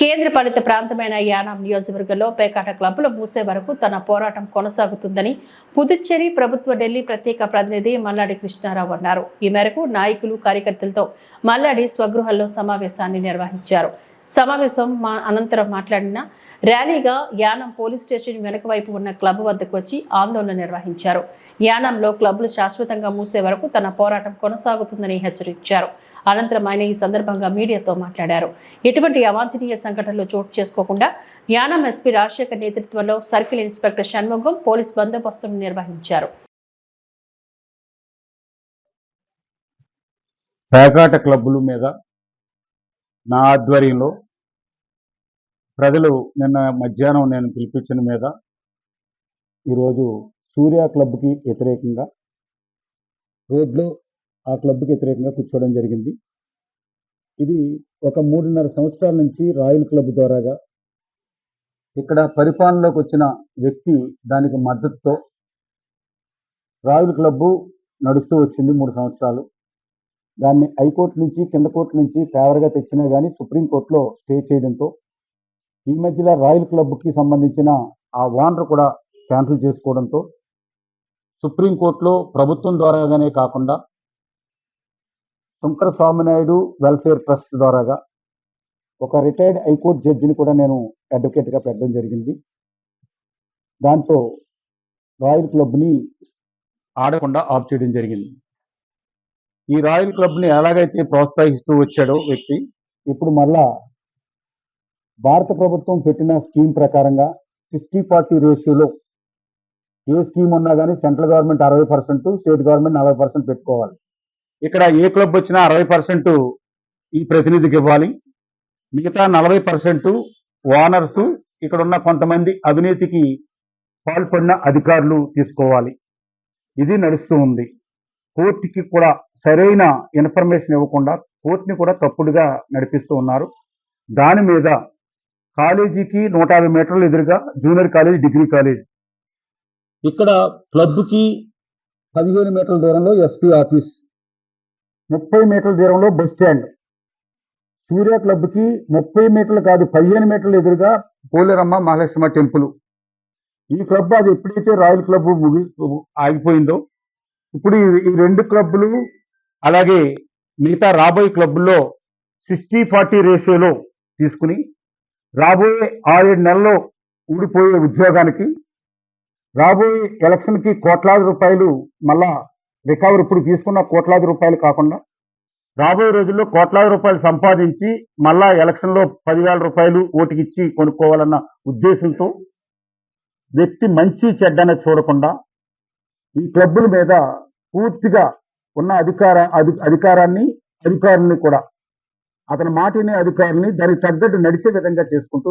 కేంద్ర పాలిత ప్రాంతమైన యానాం నియోజకవర్గంలో పేకాట క్లబ్లు మూసే వరకు తన పోరాటం కొనసాగుతుందని పుదుచ్చేరి ప్రభుత్వ ఢిల్లీ ప్రత్యేక ప్రతినిధి మల్లాడి కృష్ణారావు అన్నారు. ఈ మేరకు నాయకులు కార్యకర్తలతో మల్లాడి స్వగృహంలో సమావేశాన్ని నిర్వహించారు. సమావేశం మా అనంతరం మాట్లాడిన ర్యాలీగా యానం పోలీస్ స్టేషన్ వెనుక వైపు ఉన్న క్లబ్ వద్దకు వచ్చి ఆందోళన నిర్వహించారు. యానంలో క్లబ్లు శాశ్వతంగా మూసే వరకు తన పోరాటం కొనసాగుతుందని హెచ్చరించారు. అనంతరం ఆయన ఈ సందర్భంగా మీడియాతో మాట్లాడారు. ఎటువంటి అవాంఛనీయ సంఘటనలు చోటు చేసుకోకుండా యానం ఎస్పీ రాజశేఖర్ నేతృత్వంలో సర్కిల్ ఇన్స్పెక్టర్ షణ్ముగం పోలీస్ బందోబస్తును నిర్వహించారు. పేకాట క్లబ్బుల మీద నా ఆధ్వర్యంలో ప్రజలు నిన్న మధ్యాహ్నం నేను పిలిపించిన మీద ఈరోజు సూర్య క్లబ్కి వ్యతిరేకంగా రోడ్లో ఆ క్లబ్కి వ్యతిరేకంగా కూర్చోవడం జరిగింది. ఇది ఒక మూడున్నర సంవత్సరాల నుంచి రాయల్ క్లబ్ ద్వారాగా ఇక్కడ పరిపాలనలోకి వచ్చిన వ్యక్తి దానికి మద్దతుతో రాయల్ క్లబ్బు నడుస్తూ వచ్చింది మూడు సంవత్సరాలు. దాన్ని హైకోర్టు నుంచి కింద కోర్టు నుంచి ఫేవర్గా తెచ్చినా కానీ సుప్రీంకోర్టులో స్టే చేయడంతో ఈ మధ్యలో రాయల్ క్లబ్కి సంబంధించిన ఆ ఓనర్ కూడా క్యాన్సిల్ చేసుకోవడంతో సుప్రీంకోర్టులో ప్రభుత్వం ద్వారాగానే కాకుండా శంకర స్వామినాయుడు వెల్ఫేర్ ట్రస్ట్ ద్వారాగా ఒక రిటైర్డ్ హైకోర్టు జడ్జిని కూడా నేను అడ్వకేట్గా పెట్టడం జరిగింది. దాంతో రాయల్ క్లబ్ని ఆడకుండా ఆఫ్ చేయడం జరిగింది. ఈ రాయల్ క్లబ్ని ఎలాగైతే ప్రోత్సహిస్తూ వచ్చాడో వ్యక్తి ఇప్పుడు మళ్ళా భారత ప్రభుత్వం పెట్టిన స్కీమ్ ప్రకారంగా ఫిఫ్టీ ఫార్టీ రేషియోలో ఏ స్కీమ్ ఉన్నా కానీ సెంట్రల్ గవర్నమెంట్ అరవై పర్సెంట్ స్టేట్ గవర్నమెంట్ నలభై పర్సెంట్ పెట్టుకోవాలి. ఇక్కడ ఏ క్లబ్ వచ్చినా అరవై పర్సెంట్ ఈ ప్రతినిధికి ఇవ్వాలి. మిగతా నలభై పర్సెంట్ ఓనర్స్ ఇక్కడ ఉన్న కొంతమంది అవినీతికి పాల్పడిన అధికారులు తీసుకోవాలి. ఇది నడుస్తూ ఉంది. కోర్టుకి కూడా సరైన ఇన్ఫర్మేషన్ ఇవ్వకుండా కోర్టుని కూడా తప్పుడుగా నడిపిస్తూ ఉన్నారు. దాని మీద కాలేజీకి నూట యాభై మీటర్లు ఎదురుగా జూనియర్ కాలేజ్ డిగ్రీ కాలేజ్. ఇక్కడ క్లబ్కి పదిహేను మీటర్ల దూరంలో ఎస్పీ ఆఫీస్. ముప్పై మీటర్ల దూరంలో బస్ స్టాండ్. సూర్య క్లబ్కి ముప్పై మీటర్లు కాదు పదిహేను మీటర్ల ఎదురుగా పోలేరమ్మ మహాలక్ష్మ టెంపుల్. ఈ క్లబ్ అది ఎప్పుడైతే రాయల్ క్లబ్ ముగి ఆగిపోయిందో ఇప్పుడు ఈ- రెండు క్లబ్బులు అలాగే మిగతా రాబోయే క్లబ్లో సిక్స్టీ ఫార్టీ రేషియోలో తీసుకుని రాబోయే ఆరేడు నెలల్లో ఊడిపోయే ఉద్యోగానికి రాబోయే ఎలక్షన్కి కోట్లాది రూపాయలు మళ్ళా రికవర్ ఇప్పుడు తీసుకున్న కోట్లాది రూపాయలు కాకుండా రాబోయే రోజుల్లో కోట్లాది రూపాయలు సంపాదించి మళ్ళా ఎలక్షన్లో పదివేల రూపాయలు ఓటుకిచ్చి కొనుక్కోవాలన్న ఉద్దేశంతో వ్యక్తి మంచి చెడ్డన చూడకుండా ఈ క్లబ్బుల మీద పూర్తిగా ఉన్న అధికార అధికారాన్ని అధికారుల్ని కూడా అతని మాటని అధికారుల్ని దానికి తగ్గట్టు నడిచే విధంగా చేసుకుంటూ